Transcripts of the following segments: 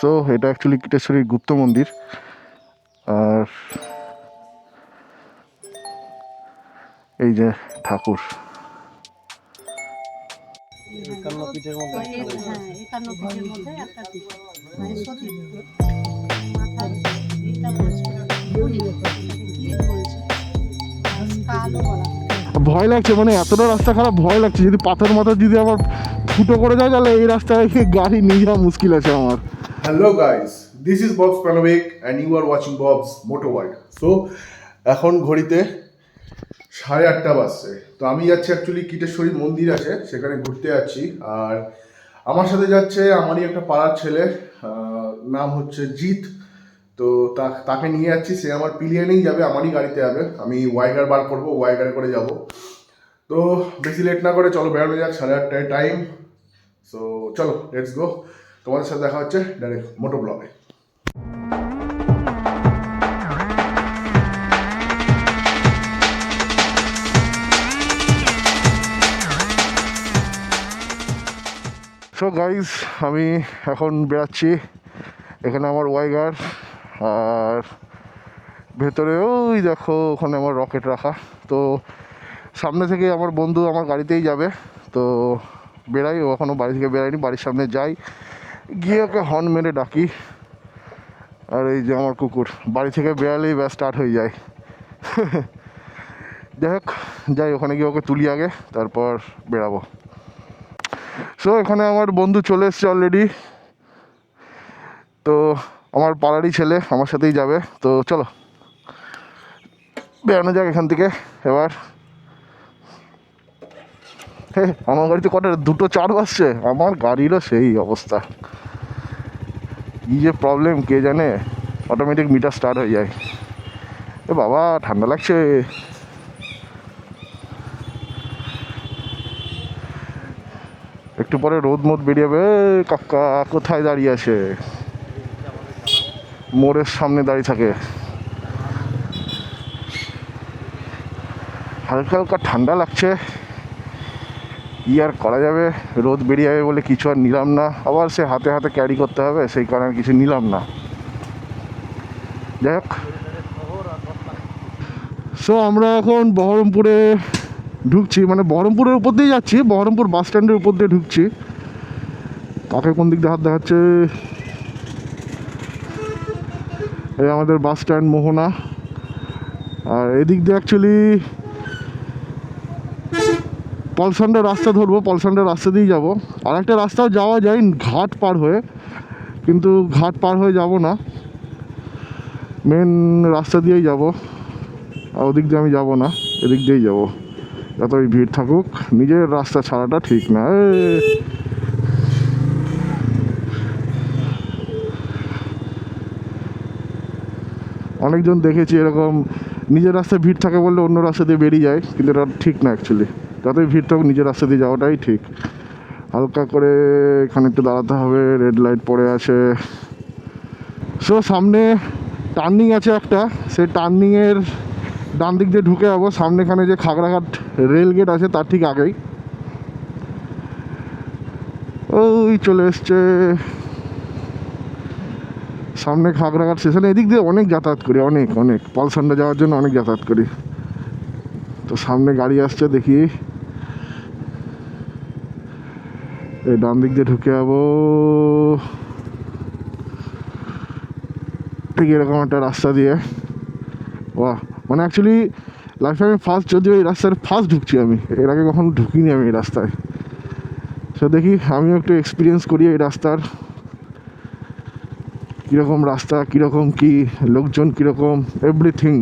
So এটা actually কীটেশ্বরী গুপ্ত মন্দির আর এই যে ঠাকুর। ভয় লাগছে মানে এতটা রাস্তা খারাপ ভয় লাগছে, যদি পাথর মাথা যদি আবার ফুটো করে যায়, তাহলে এই রাস্তায় গাড়ি নিয়ে যাওয়া মুশকিল আছে আমার Hello guys, this is Bob's Panovik and you are watching Bob's Motor World. So এখন ঘড়িতে সাড়ে আটটা বাজছে। তো আমি যাচ্ছি অ্যাকচুয়ালি কীটেশ্বরী মন্দির আছে সেখানে ঘুরতে যাচ্ছি। আর আমার সাথে যাচ্ছে আমারই একটা পাড়ার ছেলে নাম হচ্ছে জিৎ। তো তাকে নিয়ে যাচ্ছি সে আমার পিলিয়ানেই যাবে আমারই গাড়িতে যাবে। আমি ওয়াইগার বার করব ওয়াইগারে করে যাব। তো বেশি লেট না করে চলো বেরোনো যাক সাড়ে আটটায় টাইম সো চলো লেটস গো তোমাদের সাথে দেখা হচ্ছে ডাইরেক্ট মোটো ব্লগে। সো গাইজ আমি এখন বেড়াচ্ছি এখানে আমার ওয়াইগার, আর ভেতরে ওই দেখো, ওখানে আমার রকেট রাখা। তো সামনে থেকে আমার বন্ধু আমার গাড়িতেই যাবে। তো বেরাই ও এখনও বাড়ি থেকে বেরায়নি বাড়ির সামনে যাই। গিয়ে ওকে হর্ন মেরে ডাকি। আর এই যে আমার কুকুর, বাড়ি থেকে বেরালেই ব্যাস স্টার্ট হয়ে যায়। যাই হোক, যাই, ওখানে গিয়ে ওকে তুলি আগে, তারপর বেরাবো সো এখানে আমার বন্ধু চলে এসছে অলরেডি তো আমার পাড়ারই ছেলে আমার সাথেই যাবে। তো চলো বেরানো যাক এখান থেকে। এবার, হে, আমার গাড়িতে কটা, দুটো চার বাজছে? আমার গাড়িরও সেই অবস্থা। কী যে প্রবলেম কে জানে? অটোমেটিক মিটার স্টার্ট হয়ে যায়। এ বাবা, ঠান্ডা লাগছে। একটু পরে রোদ মোদ বেরিয়ে যাবে। কাকা, কোথায় দাঁড়িয়ে আছে? মোড়ের সামনে দাঁড়িয়ে থাকে। হালকা হালকা ঠান্ডা লাগছে। কি আর করা যাবে? রোদ বেরিয়ে যাবে বলে কিছু আর নিলাম না। আবার সে হাতে হাতে ক্যারি করতে হবে, সেই কারণে কিছু নিলাম না। যাই হোক। সো আমরা এখন বহরমপুরে ঢুকছি মানে বহরমপুরের উপর দিয়ে যাচ্ছি, বহরমপুর বাস স্ট্যান্ডের উপর দিয়ে ঢুকছি। কাকে কোন দিক দিয়ে হাত দেখাচ্ছে? এই আমাদের বাস স্ট্যান্ড মোহনা। আর এদিক দিয়ে অ্যাকচুয়ালি পলসান্ডার রাস্তা ধরবো, পলসান্ডার রাস্তা দিয়েই যাব। আর একটা রাস্তাও যাওয়া যায়, ঘাট পার হয়ে, কিন্তু ঘাট পার হয়ে যাব না। মেন রাস্তা দিয়েই যাব, আর ওদিক দিয়ে আমি যাব না, এদিক দিয়েই যাব। যতই ভিড় থাকুক, নিজের রাস্তা ছাড়াটা ঠিক না। অনেকজন দেখেছি এরকম, নিজের রাস্তায় ভিড় থাকে বললে অন্য রাস্তা দিয়ে বেরিয়ে যায়, কিন্তু এটা ঠিক না অ্যাকচুয়ালি যতই ভিড় থাকুক, নিজের রাস্তা দিয়ে যাওয়াটাই ঠিক। হালকা করে এখানে একটু দাঁড়াতে হবে রেড লাইট পড়ে আছে। সো সামনে টার্নিং আছে একটা, সেই টার্নিংয়ের ডান দিক দিয়ে ঢুকে যাব। সামনেখানে যে খাগড়াঘাট রেল গেট আছে, তার ঠিক আগেই। ওই চলে এসছে। সামনে খাগড়াঘাট স্টেশন এদিক দিয়ে অনেক যাতায়াত করি, অনেক অনেক। পলসান্ডা যাওয়ার জন্য অনেক যাতায়াত করি। তো সামনে গাড়ি আসছে, দেখি। এই ডান দিক দিয়ে ঢুকে যাব। ঠিক এরকম একটা রাস্তা দিয়ে। বাহ মানে অ্যাকচুয়ালি লাইফে আমি ফার্স্ট যদিও এই রাস্তায় ফার্স্ট ঢুকছি আমি, এর আগে কখনো ঢুকিনি আমি এই রাস্তায়। সো দেখি, আমিও একটু এক্সপিরিয়েন্স করি এই রাস্তার। কীরকম রাস্তা, কীরকম কি, লোকজন কীরকম এভরিথিং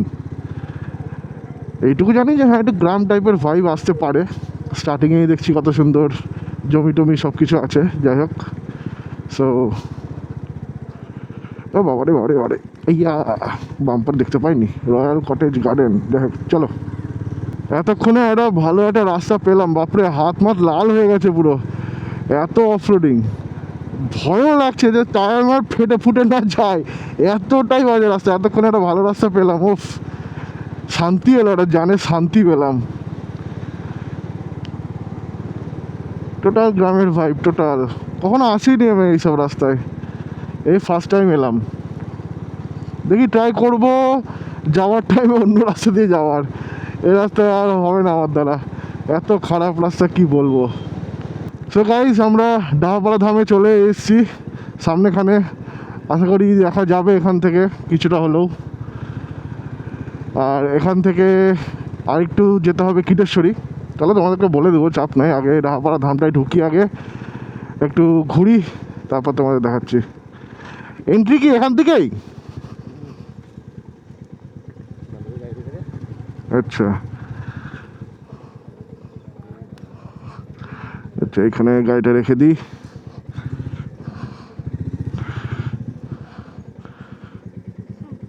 এইটুকু জানি যে হ্যাঁ একটু গ্রাম টাইপের ভাইব আসতে পারে। স্টার্টিংয়েই দেখছি কত সুন্দর। জমি টমি সব কিছু আছে, যাই হোক। সো ও বাবারে বাবারে বাবারে ইয়া, বাম্পার দেখতে পাইনি। রয়্যাল কটেজ গার্ডেন, যাই হোক, চলো। এতক্ষণে একটা ভালো একটা রাস্তা পেলাম, বাপরে, হাত মাত লাল হয়ে গেছে পুরো। এত অফরোডিং ভয়ও লাগছে যে টায়ার মার ফেটে ফুটে না যায়। এতটাই বাজে রাস্তা, এতক্ষণে একটা ভালো রাস্তা পেলাম ওফ শান্তি এলো, একটা জানে শান্তি পেলাম। টোটাল গ্রামের ভাইব টোটাল। কখনো আসিনি আমি এইসব রাস্তায়। এই ফার্স্ট টাইম এলাম। দেখি ট্রাই করব, যাওয়ার টাইমে অন্য রাস্তা দিয়ে যাওয়ার। এই রাস্তায় আর হবে না আমার দ্বারা। এত খারাপ রাস্তা কি বলব? সো গাইস আমরা ডাহাপাড়া ধামে চলে এসেছি। সামনেখানে আশা করি দেখা যাবে এখান থেকে কিছুটা হলেও। আর এখান থেকে আরেকটু যেতে হবে কিটেশ্বরী। তাহলে তোমাদেরকে বলে দেবো, চাপ নাই। আগে ডাহাপাড়া ধামটায় ঢুকি আগে একটু ঘুরি, তারপর তোমাদের দেখাচ্ছি। এন্ট্রি কি এখান থেকেই? আচ্ছা। আচ্ছা এখানে গাড়িটা রেখে দিই।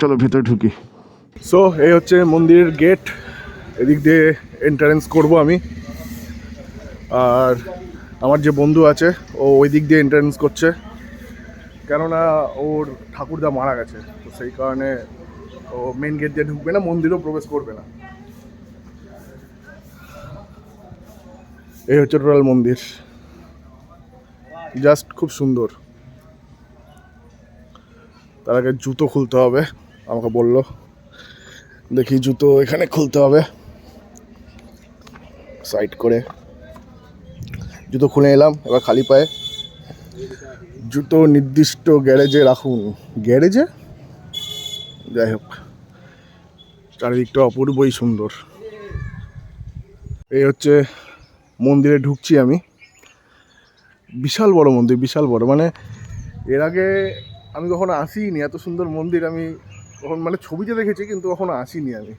চলো ভিতরে ঢুকি। সো এই হচ্ছে মন্দিরের গেট এদিক দিয়ে এন্ট্রান্স করব আমি। আর আমার যে বন্ধু আছে, ও ওই দিক দিয়ে এন্ট্রান্স করছে। কেননা ওর ঠাকুরদা মারা গেছে, তো সেই কারণে ও মেন গেট দিয়ে ঢুকবে না, মন্দিরেও প্রবেশ করবে না। এই হচ্ছে টোটাল মন্দির। জাস্ট খুব সুন্দর। তার আগে জুতো খুলতে হবে, আমাকে বলল। দেখি জুতো এখানে খুলতে হবে। সাইড করে। জুতো খুলে এলাম এবার খালি পায়ে। জুতো নির্দিষ্ট গ্যারেজে রাখুন। গ্যারেজে? যাই হোক, চারিদিকটা অপূর্বই সুন্দর। এই হচ্ছে মন্দিরে ঢুকছি আমি। বিশাল বড় মন্দির, বিশাল বড়। মানে এর আগে আমি কখনো আসিনি, এত সুন্দর মন্দির আমি তখন মানে ছবিতে দেখেছি, কিন্তু কখনো আসিনি আমি।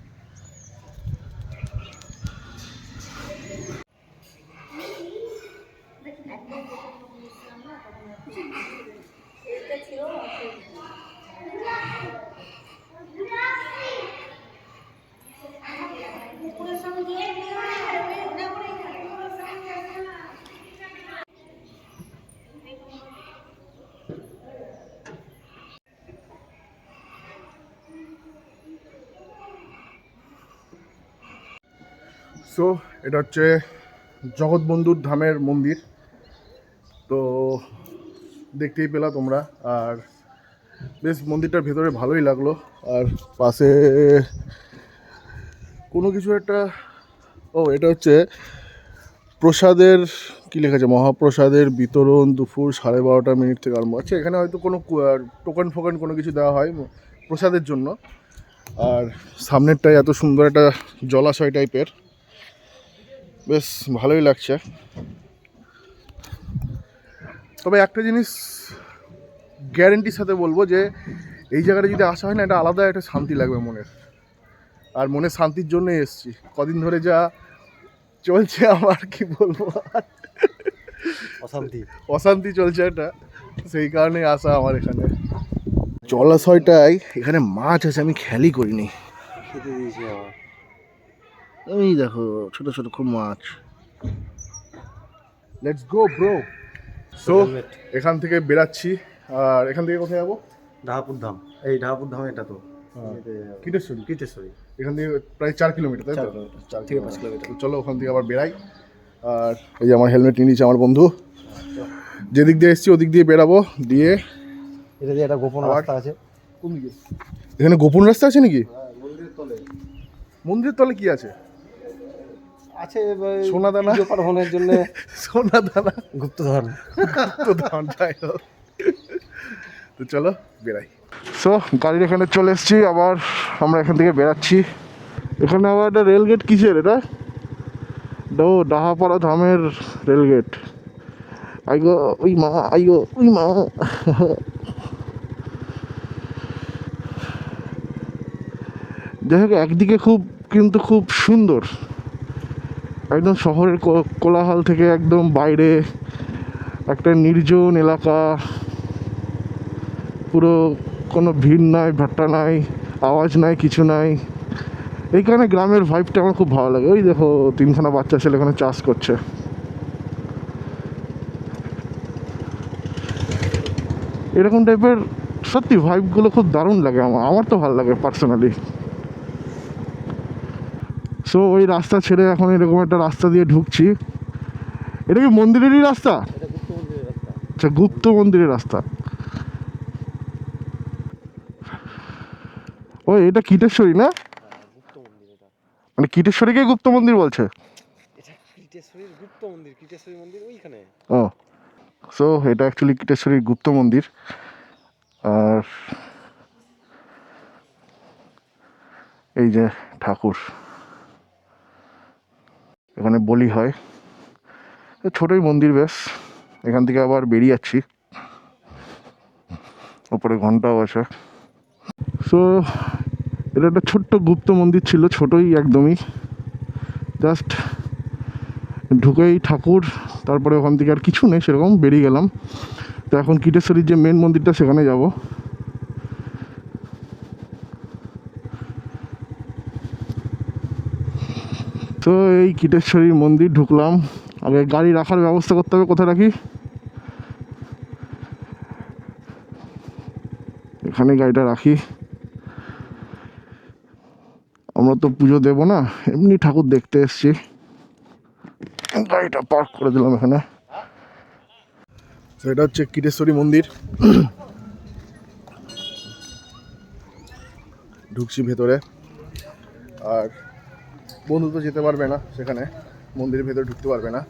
সো এটা হচ্ছে জগৎবন্ধুর ধামের মন্দির। তো দেখতেই পেলা তোমরা। আর বেশ, মন্দিরটার ভেতরে ভালোই লাগল। আর পাশে কোনো কিছু একটা, ও, এটা হচ্ছে প্রসাদের, কি লেখা আছে? মহাপ্রসাদের বিতরণ দুপুর সাড়ে বারোটা মিনিট থেকে আরম্ভ। আছে এখানে হয়তো কোনো টোকেন ফোকেন কোনো কিছু দেওয়া হয় প্রসাদের জন্য। আর সামনেরটাই এত সুন্দর একটা জলাশয় টাইপের বেশ ভালোই লাগছে। তবে একটা জিনিস গ্যারেন্টির সাথে বলব যে এই জায়গাটা যদি আসা হয় না এটা আলাদা একটা শান্তি লাগবে মনের। আর মনের শান্তির জন্যই এসছি। কদিন ধরে যা চলছে আমার কি বলব? অশান্তি। অশান্তি চলছে এটা সেই কারণেই আসা আমার এখানে। জলাশয়টায় এখানে মাছ আছে আমি খেয়ালই করিনি। খেতে দিয়েছি আবার। এই দেখো ছোট ছোট খুব মাছ। লেটস গো ব্রো সো এখান থেকে বেরাচ্ছি আর এখান থেকে কোথায় যাব? ঢাকাপুর ধাম। এই ঢাকাপুর ধাম এটা তো। কিটেশ্বরী? কীটেশ্বরী। এখান থেকে প্রায় চার কিলোমিটার তাই চার তো চার থেকে পাঁচ কিলোমিটার। চলো ওখান থেকে আবার বেরাই আর এই যে আমার হেলমেট নিয়ে নিয়েছে আমার বন্ধু। যেদিক দিয়ে এসেছি ওদিক দিয়ে বেরাবো দিয়ে এটা দিয়ে একটা গোপন রাস্তা আছে। কোন দিকে? এখানে গোপন রাস্তা আছে নাকি? মন্দিরের তলে। মন্দিরের তলে কি আছে? আছে সোনা দানা? পাঠনের জন্য। সোনা দানা। গুপ্তধন। তো যাই হোক। তো চলো বেরাই সো গাড়ির এখানে চলে এসেছি আবার আমরা এখান থেকে বেরাচ্ছি এখানে আবার একটা রেলগেট কিসের এটা? ও ডাহাপাড়া ধামের রেলগেট আইগো ওই মা আইগো ওই মা। যাই হোক একদিকে খুব কিন্তু খুব সুন্দর। একদম শহরের কোলাহল থেকে একদম বাইরে, একটা নির্জন এলাকা, পুরো কোনো ভিড় নাই ভাট্টা নাই, আওয়াজ নাই, কিছু নাই। এই কারণে গ্রামের ভাইবটা আমার খুব ভালো লাগে। ওই দেখো, তিনখানা বাচ্চা ছেলে এখানে চাষ করছে। এরকম টাইপের সত্যি ভাইবগুলো খুব দারুণ লাগে আমার। আমার তো ভালো লাগে পার্সোনালি সো ওই রাস্তা ছেড়ে এখন এরকম একটা রাস্তা দিয়ে ঢুকছি। এটা কি মন্দিরেরই রাস্তা? আচ্ছা গুপ্ত মন্দিরের রাস্তা। ও এটা কীটেশ্বরী না? মানে কীটেশ্বরীকে গুপ্ত মন্দির বলছে? ও সো এটা অ্যাকচুয়ালি কীটেশ্বরীর গুপ্ত মন্দির। আর এই যে ঠাকুর। এখানে বলি হয়। ছোটই মন্দির বেশ এখান থেকে আবার বেরিয়ে যাচ্ছি ওপরে ঘন্টাও আছে। সো এটা একটা ছোট্ট গুপ্ত মন্দির ছিল, ছোটই একদমই। জাস্ট ঢুকেই ঠাকুর, তারপরে ওখান থেকে আর কিছু নেই, সেরকম বেরিয়ে গেলাম। তো এখন কীটেশ্বরীর যে মেন মন্দিরটা, সেখানে যাব তো এই কীটেশ্বরীর মন্দির ঢুকলাম। আগে গাড়ি রাখার ব্যবস্থা করতে হবে, কোথায় রাখি? এখানে গাড়িটা রাখি। আমরা তো পুজো দেবো না, এমনি ঠাকুর দেখতে এসছি। গাড়িটা পার্ক করে দিলাম এখানে। এটা হচ্ছে কীটেশ্বরী মন্দির। ঢুকছি ভেতরে। আর বন্ধু তো যেতে পারবে না সেখানে, মন্দিরের ভেতরে ঢুকতে পারবে না।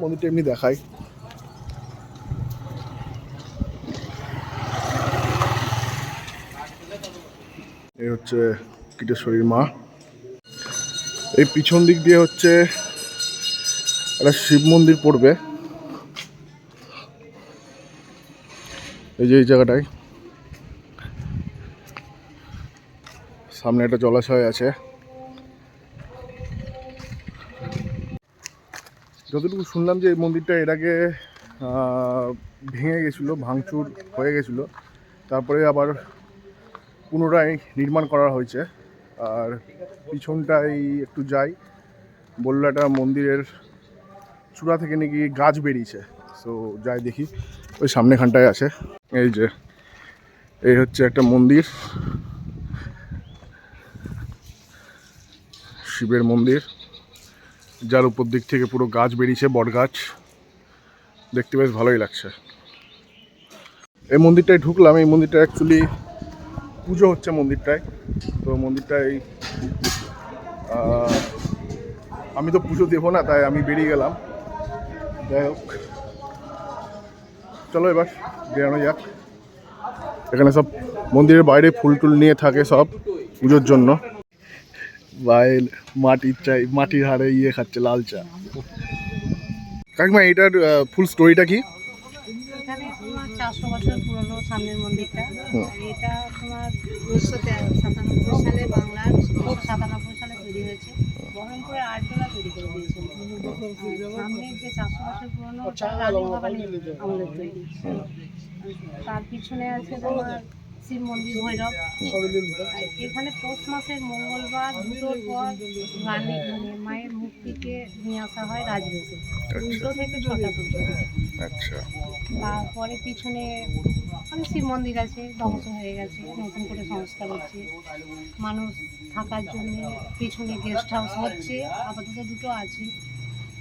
মন্দিরটা এমনি দেখাই। এই হচ্ছে কীটেশ্বরীর মা। এই পিছন দিক দিয়ে হচ্ছে একটা শিব মন্দির পড়বে। এই যে এই জায়গাটায়। সামনে একটা জলাশয় আছে। যতটুকু শুনলাম যে এই মন্দিরটা এর আগে ভেঙে গেছিল, ভাঙচুর হয়ে গেছিল, তারপরে আবার পুনরায় নির্মাণ করা হয়েছে। আর পিছনটাই একটু যাই বলল একটা মন্দিরের চূড়া থেকে নাকি গাছ বেরিয়েছে। সো যাই দেখি, ওই সামনেখানটায় আছে। এই যে, এই হচ্ছে একটা মন্দির। শিবের মন্দির। যার উপর দিক থেকে পুরো গাছ বেরিয়েছে, বট গাছ। দেখতে বেশ ভালোই লাগছে। এই মন্দিরটায় ঢুকলাম। এই মন্দিরটা অ্যাকচুয়ালি পুজো হচ্ছে মন্দিরটায়। তো মন্দিরটায় আমি তো পুজো দেবো না, তাই আমি বেরিয়ে গেলাম। যাই হোক। চলো এবার, বেরানো যাক। এখানে সব মন্দিরের বাইরে ফুল টুল নিয়ে থাকে সব পুজোর জন্য। বাইল মাটির চাই মাটির হাড়ে ইয়ে খাচ্ছে লাল চা। কাকিমা এটার ফুল স্টোরিটা কি? এখানে তোমার চারশো বছর পুরনো সামনের মন্দিরটা। এটা তোমার উনিশশো সাতানব্বই সালে বাংলার সাতানব্বই সালে তৈরি হয়েছে। তৈরি করে দিয়েছিল। আর সামনের যে চারশো বছর পুরনো ওটা রানী ভবানী আমাদের তৈরি। তার পিছনে আছে তোমার শিব মন্দির ভৈরব। এখানে পৌষ মাসের মঙ্গলবার দুটোর পর রানী মানে মায়ের মূর্তিকে নিয়ে আসা হয় রাজবেশে। দুটো থেকে ছটা পর্যন্ত। আচ্ছা। তারপরে পিছনে অনেক শিব মন্দির আছে ধ্বংস হয়ে গেছে নতুন করে সংস্কার হচ্ছে। মানুষ থাকার জন্য পিছনে গেস্ট হাউস হচ্ছে আপাতত দুটো আছে।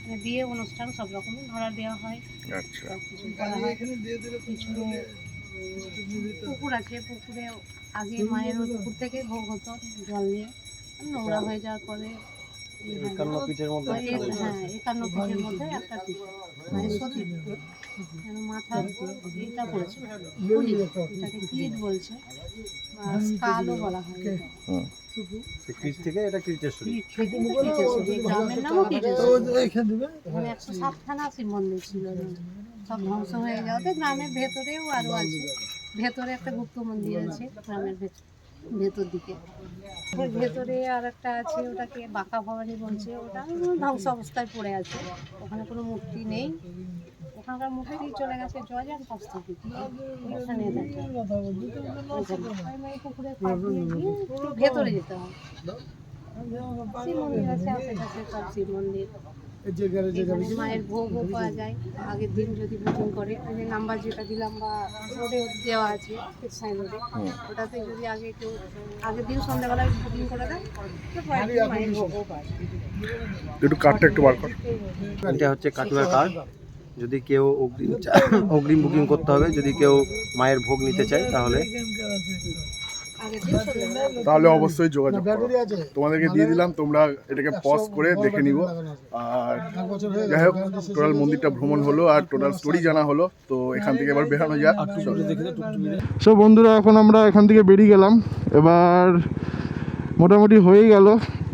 মানে বিয়ে অনুষ্ঠান সব রকমই ভাড়া দেওয়া হয়। আচ্ছা। কিছু করা হয়। পিছনে পুকুর আছে পুকুরে আগে মায়ের ওই পুকুর থেকে ভোগ হতো জল নিয়ে নোংরা হয়ে যাওয়ার পরে একান্ন পিঠের মধ্যে হ্যাঁ একান্ন পিঠের মধ্যে একটা পিঠ মানে সতী কেন মাথার এটা পড়েছে এটাকে কিট বলছে আর বলা হয়। থেকে এটা গ্রামের নামও। এখানে একশো সাতখানা শিব মন্দির ছিল। সব ধ্বংস হয়ে যাওয়াতে গ্রামের ভেতরেও আরও আছে। ভেতরে একটা গুপ্ত মন্দির আছে গ্রামের ভেতর ভেতর দিকে। ভেতরে আর একটা আছে, ওটাকে বাঁকা ভবানী বলছে, ওটা ধ্বংস অবস্থায় পড়ে আছে। ওখানে কোনো মূর্তি নেই। ওখানকার মূর্তি চলে গেছে কাছ থেকে ওখানে একটু ভেতরে যেতে হবে। শিব মন্দির আছে, আশেপাশে সব শিব মন্দির। এখানে মায়ের ভোগও পাওয়া যায়। আগের দিন যদি বুকিং করে ওই যে নাম্বার যেটা দিলাম বা রোডে দেওয়া আছে সাইন রোডে ওটাতে যদি আগে কেউ আগের দিন সন্ধ্যাবেলায় বুকিং করে দেয় তো পরের দিন মায়ের ভোগও পায় একটু কার্ডটা একটু বার কর। এটা হচ্ছে কাটুয়ার কার্ড যদি কেউ অগ্রিম অগ্রিম বুকিং করতে হবে যদি কেউ মায়ের ভোগ নিতে চায় তাহলে তাহলে অবশ্যই যোগাযোগ করো। তোমাদেরকে দিয়ে দিলাম তোমরা এটাকে পজ করে দেখে নিব। আর যাই হোক টোটাল মন্দিরটা ভ্রমণ হলো আর টোটাল স্টোরি জানা হলো তো এখান থেকে এবার বেরানো যাক। সো বন্ধুরা এখন আমরা এখান থেকে বেরিয়ে গেলাম। এবার মোটামুটি হয়ে গেল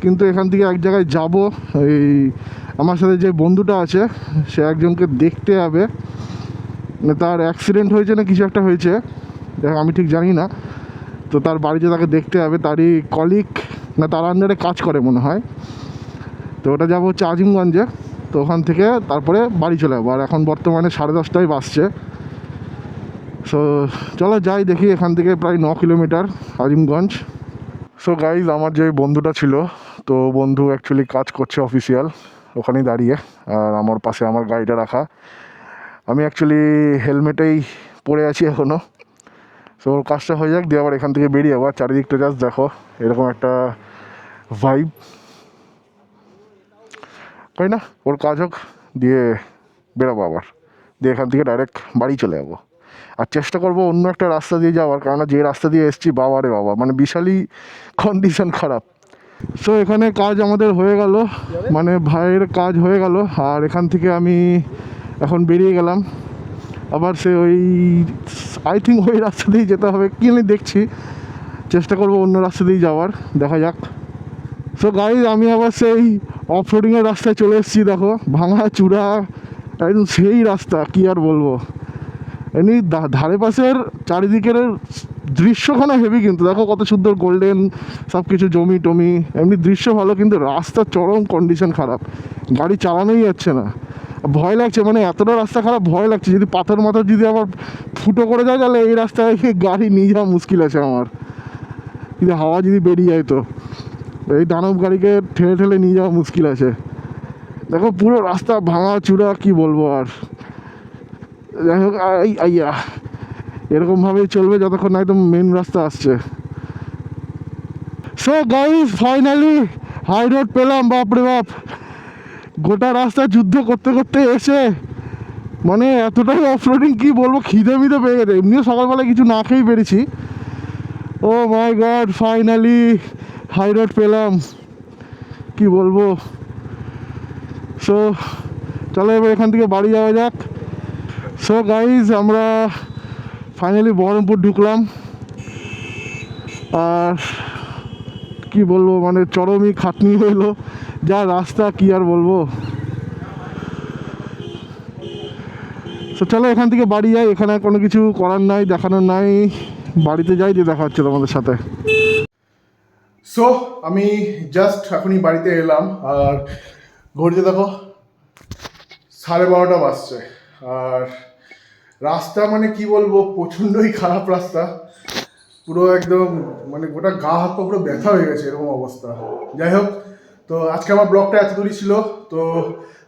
কিন্তু এখান থেকে এক জায়গায় যাব। এই আমার সাথে যে বন্ধুটা আছে সে একজনকে দেখতে হবে মানে তার অ্যাক্সিডেন্ট হয়েছে না কিছু একটা হয়েছে আমি ঠিক জানি না। তো তার বাড়িতে তাকে দেখতে হবে, তারই কলিক না, তার আন্ডারে কাজ করে মনে হয়। তো ওটা যাব হচ্ছে আজিমগঞ্জে, তো ওখান থেকে তারপরে বাড়ি চলে যাব। আর এখন বর্তমানে সাড়ে দশটায় বাসছে সো চলো যাই দেখি এখান থেকে প্রায় ন কিলোমিটার আজিমগঞ্জ। সো গাইজ আমার যে বন্ধুটা ছিল, তো বন্ধু অ্যাকচুয়ালি কাজ করছে অফিসিয়াল ওখানেই দাঁড়িয়ে। আর আমার পাশে আমার গাড়িটা রাখা। আমি অ্যাকচুয়ালি হেলমেটেই পরে আছি এখনও সো কাজটা হয়ে যাক, দিয়ে আবার এখান থেকে বেরিয়ে যাব আর চারিদিকটা জাস্ট দেখো, এরকম একটা ভাইব তাই না? ওর কাজ হোক, দিয়ে বেরোবো আবার। দিয়ে এখান থেকে ডাইরেক্ট বাড়ি চলে যাব। আর চেষ্টা করব অন্য একটা রাস্তা দিয়ে যাওয়ার কারণ যে রাস্তা দিয়ে এসেছি, বাবা রে বাবা মানে বিশালই কন্ডিশন খারাপ। সো এখানে কাজ আমাদের হয়ে গেল মানে ভাইয়ের কাজ হয়ে গেল, আর এখান থেকে আমি এখন বেরিয়ে গেলাম। আবার সে ওই আই থিঙ্ক ওই রাস্তা দিয়েই যেতে হবে। কি আমি দেখছি? চেষ্টা করব অন্য রাস্তা দিয়ে যাওয়ার। দেখা যাক। সো গাড়ি আমি আবার সেই অফ রোডিংয়ের রাস্তায় চলে এসেছি, দেখো। ভাঙা, চূড়া, একদম সেই রাস্তা, কি আর বলব। এমনি ধারে পাশের চারিদিকের দৃশ্যখানা হেভি কিন্তু। দেখো কত সুন্দর গোল্ডেন সব কিছু জমি টমি। এমনি দৃশ্য ভালো, কিন্তু রাস্তার চরম কন্ডিশন খারাপ। গাড়ি চালানোই যাচ্ছে না। ভয় লাগছে মানে এতটা রাস্তা খারাপ, ভয় লাগছে। যদি পাথর মাথর যদি আবার ফুটো করে যায়, তাহলে এই রাস্তায় গাড়ি নিয়ে যাওয়া মুশকিল আছে আমার। যদি হাওয়া যদি বেরিয়ে যায় তো, এই দানব গাড়িকে ঠেলে ঠেলে নিয়ে যাওয়া মুশকিল আছে। দেখো, পুরো রাস্তা ভাঙা, চূড়া, কি বলব আর। যাই হোক, আই, আইয়া। এরকমভাবেই চলবে যতক্ষণ না একদম মেন রাস্তা আসছে। So guys finally high road পেলাম, বাপরে বাপ। গোটা রাস্তা যুদ্ধ করতে করতে এসে মানে এতটাই অফ রোডিং কী বলব, খিদে মিদে পেয়ে গেছে। এমনিও সকালবেলা কিছু না খেয়েই পেরেছি ও my god finally high road পেলাম। কি বলব? সো চলো এবার এখান থেকে বাড়ি যাওয়া যাক। সো গাইজ আমরা ফাইনালি বহরমপুর ঢুকলাম। আর কি বলব মানে চরমই খাটনি হইল যা রাস্তা, কি আর বলব? তো চলো এখান থেকে বাড়ি যাই, এখানে কোনো কিছু করার নাই, দেখানোর নাই। বাড়িতে যাই দিয়ে দেখা হচ্ছে তোমাদের সাথে। সো আমি জাস্ট এখনই বাড়িতে এলাম, আর ঘড়িতে দেখো, সাড়ে বারোটা বাজছে। আর রাস্তা মানে কি বলব, প্রচণ্ডই খারাপ রাস্তা। পুরো একদম মানে গোটা গা হাত পা পুরো ব্যথা হয়ে গেছে, এরকম অবস্থা। যাই হোক তো আজকে আমার ব্লগটা এত দূরই ছিল। তো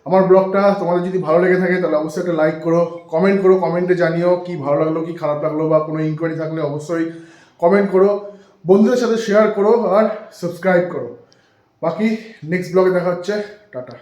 আমার ব্লগটা তোমাদের যদি ভালো লেগে থাকে তাহলে অবশ্যই একটা লাইক করো কমেন্ট করো কমেন্টে জানিও কি ভালো লাগল, কি খারাপ লাগল বা কোনো ইনকোয়ারি থাকলে অবশ্যই কমেন্ট করো। বন্ধুদের সাথে শেয়ার করো আর সাবস্ক্রাইব করো। বাকি নেক্সট ব্লগে দেখা হচ্ছে। টাটা।